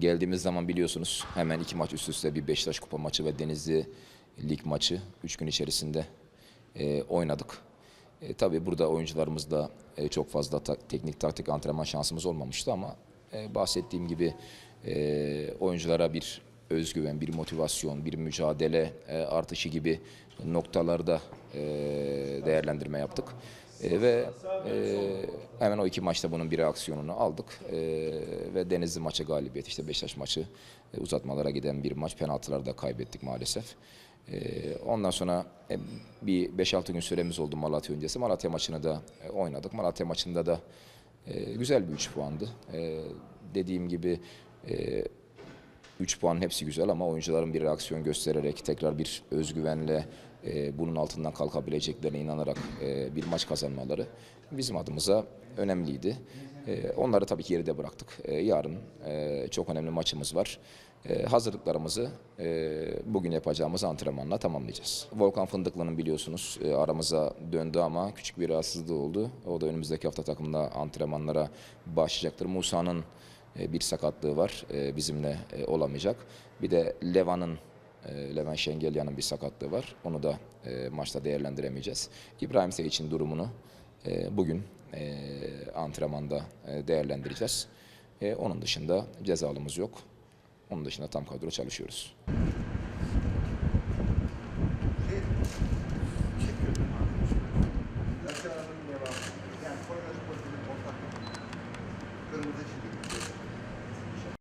Geldiğimiz zaman biliyorsunuz hemen iki maç üst üste bir Beşiktaş Kupa maçı ve Denizli Lig maçı 3 gün içerisinde e, oynadık. E, tabii burada oyuncularımızda e, çok fazla ta- teknik taktik antrenman şansımız olmamıştı ama e, bahsettiğim gibi e, oyunculara bir özgüven, bir motivasyon, bir mücadele e, artışı gibi noktalarda e, değerlendirme yaptık. E, ve e, hemen o iki maçta bunun bir reaksiyonunu aldık. E, ve Denizli maçı galibiyet, işte Beşiktaş maçı e, uzatmalara giden bir maç. Penaltılarda kaybettik maalesef. E, ondan sonra e, bir 5-6 gün süremiz oldu Malatya öncesi. Malatya maçını da e, oynadık. Malatya maçında da e, güzel bir 3 puandı. E, dediğim gibi e, 3 puanın hepsi güzel ama oyuncuların bir reaksiyon göstererek tekrar bir özgüvenle e, bunun altından kalkabileceklerine inanarak e, bir maç kazanmaları bizim adımıza önemliydi. E, onları tabii ki geride bıraktık. E, yarın e, çok önemli maçımız var. E, hazırlıklarımızı e, bugün yapacağımız antrenmanla tamamlayacağız. Volkan Fındıklı'nın biliyorsunuz e, aramıza döndü ama küçük bir rahatsızlığı oldu. O da önümüzdeki hafta takımda antrenmanlara başlayacaktır. Musa'nın bir sakatlığı var. E, Bizimle e, olamayacak. Bir de Levan'ın e, Levent Şengelyan'ın bir sakatlığı var. Onu da e, maçta değerlendiremeyeceğiz. İbrahim Seyiç'in durumunu e, bugün e, antrenmanda e, değerlendireceğiz. E, Onun dışında cezalımız yok. Onun dışında tam kadro çalışıyoruz.